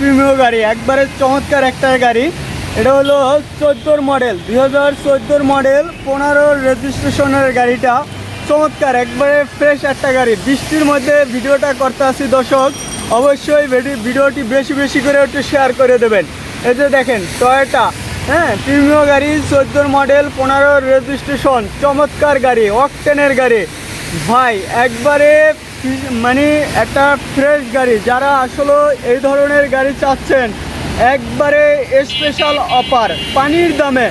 প্রিমিয় গাড়ি, একবারে চমৎকার একটা গাড়ি। এটা হলো চোদ্দোর মডেল দুই হাজার চোদ্দোর মডেল পনেরোর রেজিস্ট্রেশনের গাড়িটা। চমৎকার, একবারে ফ্রেশ একটা গাড়ি। বৃষ্টির মধ্যে ভিডিওটা করতে আসি দর্শক, অবশ্যই ভিডি- ভিডিওটি বেশি বেশি করে একটু শেয়ার করে দেবেন। এই যে দেখেন টয়োটা হ্যাঁ প্রিমিয় গাড়ি, চোদ্দোর মডেল পনেরোর রেজিস্ট্রেশন, চমৎকার গাড়ি অকটেনের গাড়ি। ভাই, একবারে মানে একটা ফ্রেশ গাড়ি, যারা আসলে এই ধরনের গাড়ি চাচ্ছেন, একবারে স্পেশাল অফার পানির দামে।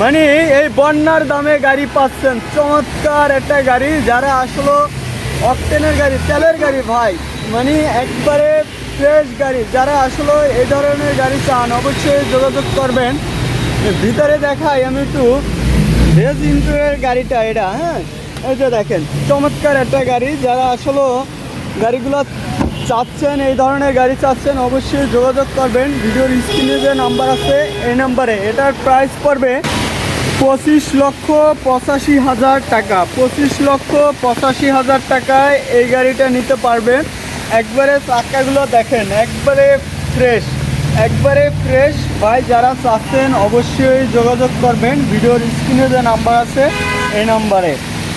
মানে এই বন্যার দামে গাড়ি পাচ্ছেন, চমৎকার একটা গাড়ি, যারা আসলে অকটেনের গাড়ি, তেলের গাড়ি ভাই। মানে একবারে ফ্রেশ গাড়ি, যারা আসলে এই ধরনের গাড়ি চান, অবশ্যই যোগাযোগ করবেন। ভিতরে দেখাই আমি একটু রেজ ইন্টুরের গাড়িটা এটা হ্যাঁ। এই যে দেখেন, চমৎকার একটা গাড়ি। যারা আসলে গাড়িগুলো চাচ্ছেন, এই ধরনের গাড়ি চাচ্ছেন, অবশ্যই যোগাযোগ করবেন। ভিডিওর স্ক্রিনে যে নাম্বার আছে, এই নাম্বারে এটার প্রাইস পড়বে পঁচিশ লক্ষ পঁচাশি হাজার টাকা। পঁচিশ লক্ষ পঁচাশি হাজার টাকায় এই গাড়িটা নিতে পারবেন একবারে চাকাগুলো দেখেন, একবারে ফ্রেশ একবারে ফ্রেশ ভাই, যারা চাচ্ছেন, অবশ্যই যোগাযোগ করবেন। ভিডিওর স্ক্রিনে যে নাম্বার আছে, এই নাম্বারে